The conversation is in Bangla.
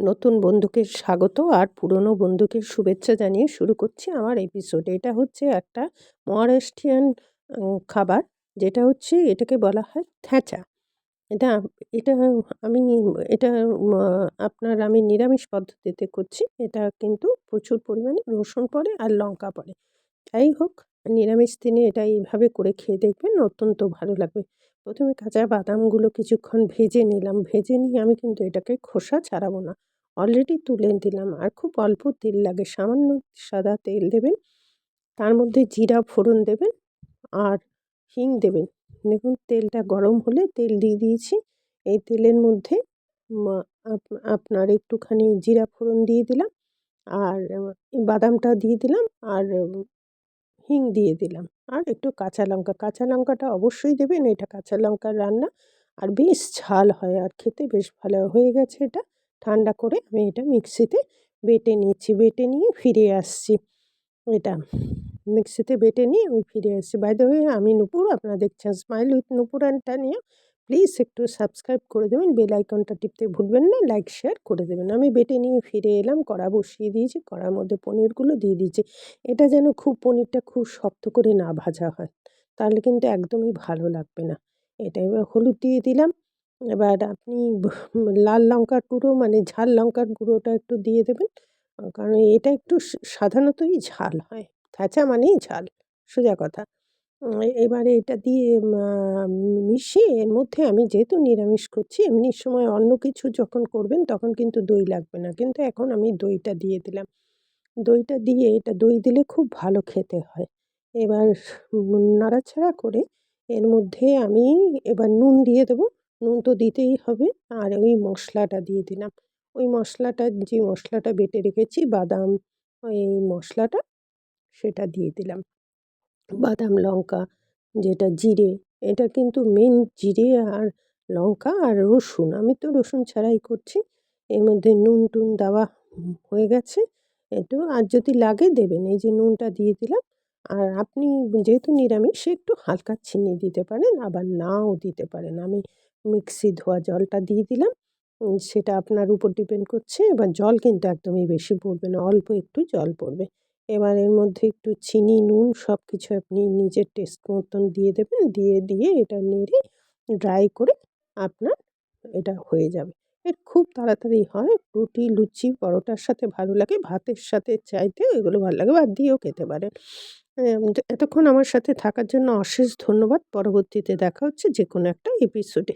নতুন বন্ধুকে স্বাগত আর পুরনো বন্ধুকে শুভেচ্ছা জানিয়ে শুরু করছি আমার এপিসোড এটা হচ্ছে একটা মহারাষ্ট্রিয়ান খাবার, যেটা হচ্ছে এটাকে বলা হয় থ্যাঁচা। এটা এটা আমি, এটা আপনার আমি নিরামিষ পদ্ধতিতে করছি। এটা কিন্তু প্রচুর পরিমাণে রসুন পড়ে আর লঙ্কা পড়ে। যাই হোক নিরামিষ দিনে এটা এইভাবে করে খেয়ে দেখবেন অত্যন্ত ভালো লাগবে। প্রথমে কাঁচা বাদামগুলো কিছুক্ষণ ভেজে নিলাম। ভেজে নিয়ে আমি কিন্তু এটাকে খোসা ছাড়াবো না। অলরেডি তুলে দিলাম। আর খুব অল্প তেল লাগে। সামান্য সাদা তেল দেবেন। তার মধ্যে জিরা ফোড়ন দেবেন আর হিং দেবেন। দেখুন তেলটা গরম হলে তেল দিয়ে দিয়েছি। এই তেলের মধ্যে আপনার একটুখানি জিরা ফোড়ন দিয়ে দিলাম। আর বাদামটা দিয়ে দিলাম। আর হিং দিয়ে দিলাম। আর একটু কাঁচা লঙ্কা, কাঁচা লঙ্কাটা অবশ্যই দেবেন, এটা কাঁচা লঙ্কার রান্না। আর বেশ ঝাল হয় আর খেতে, বেশ ভালো হয়ে গেছে এটা। ঠান্ডা করে আমি এটা মিক্সিতে বেটে নিয়েছি বেটে নিয়ে ফিরে আসছি। এটা মিক্সিতে বেটে নিয়ে আমি ফিরে আসছি। বাইরে হয়ে আমি নুপুর, আপনারা দেখছেন স্মাইল উইথ নুপুর অ্যান্ড নিয়ে প্লিজ একটু সাবস্ক্রাইব করে দেবেন বেল আইকনটা টিপতে ভুলবেন না লাইক শেয়ার করে দেবেন। আমি বেটে নিয়ে ফিরে এলাম, কড়া বসিয়ে দিয়েছি, কড়ার মধ্যে পনিরগুলো দিয়ে দিয়েছি। এটা যেন খুব পনিরটা খুব শক্ত করে না ভাজা হয়, তাহলে কিন্তু একদমই ভালো লাগবে না। এটা এবার হলুদ দিয়ে দিলাম। এবার আপনি লাল লঙ্কার গুঁড়ো মানে ঝাল লঙ্কার গুঁড়োটা একটু দিয়ে দেবেন, কারণ এটা একটু সাধারণতই ঝাল হয়। থ্যাচা মানেই ঝাল, সোজা কথা। এবারে এটা দিয়ে মিশিয়ে এর মধ্যে আমি যেহেতু নিরামিষ করছি, এমনি সময় অন্য কিছু যখন করবেন তখন কিন্তু দই লাগবে না। কিন্তু এখন আমি দইটা দিয়ে দিলাম। দইটা দিয়ে এটা দই দিলে খুব ভালো খেতে হয়। এবার নাড়াচাড়া করে এর মধ্যে আমি এবার নুন দিয়ে দেবো। নুন তো দিতেই হবে। আর ওই মশলাটা দিয়ে দিলাম। ওই মশলাটা, যে মশলাটা বেটে রেখেছি, বাদাম, ওই মশলাটা, সেটা দিয়ে দিলাম। বাদাম, লঙ্কা, যেটা জিরে এটা কিন্তু মেন জিরে আর লঙ্কা আর রসুন। আমি তো রসুন ছাড়াই করছি। এর মধ্যে নুন টুন দেওয়া হয়ে গেছে। একটু আর যদি লাগে দেবেন। এই যে নুনটা দিয়ে দিলাম। আর আপনি যেহেতু নিরামিষ সে একটু হালকা চিনি দিতে পারেন, আবার নাও দিতে পারেন। আমি মিক্সি ধোয়া জলটা দিয়ে দিলাম। সেটা আপনার উপর ডিপেন্ড করছে। এবার জল কিন্তু একদমই বেশি পড়বে না। অল্প একটু জল পড়বে। এবার এর মধ্যে একটু চিনি, নুন সব কিছু আপনি নিজের টেস্ট মতন দিয়ে দেবেন। দিয়ে দিয়ে এটা নেড়ে ড্রাই করে আপনার এটা হয়ে যাবে। এর খুব তাড়াতাড়ি হয়। রুটি, লুচি, পরোটার সাথে ভালো লাগে। ভাতের সাথে চাইতে এগুলো ভালো লাগে। ভাত দিয়েও খেতে পারেন। এতক্ষণ আমার সাথে থাকার জন্য অশেষ ধন্যবাদ। পরবর্তীতে দেখা হচ্ছে যে কোনো একটা এপিসোডে